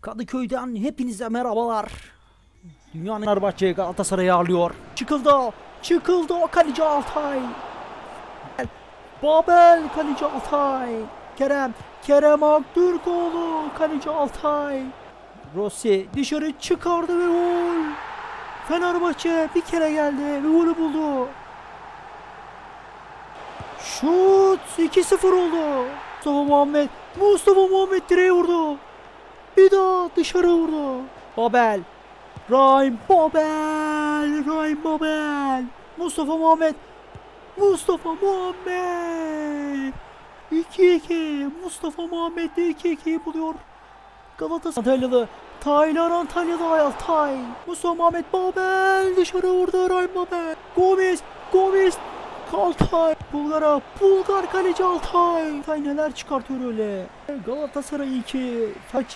Kadıköy'den hepinize merhabalar. Dünyanın Fenerbahçe Galatasaray'ı ağırlıyor. Çıkıldı. Çıkıldı o kaleci Altay. Babel kaleci Altay. Kerem. Kerem Aktürkoğlu kaleci Altay. Rossi dışarı çıkardı ve gol. Fenerbahçe bir kere geldi ve golü buldu. Şut 2-0 oldu. Mustafa Muhammed. Mustafa Muhammed direğe vurdu. Daha dışarı vurdu. Babel. Rahim Babel. Rahim Babel. Mustafa Muhammed. Mustafa Muhammed. 2-2. Mustafa Muhammed de 2-2'yi buluyor. Galatasaray Antalyalı. Taylan Antalya'da Altay. Mustafa Muhammed Babel dışarı vurdu Rahim Babel. Gomez. Gomez. Altay. Bulgar'a. Bulgar kaleci Altay. Altay neler çıkartıyor öyle. Galatasaray 2. Fenerbahçe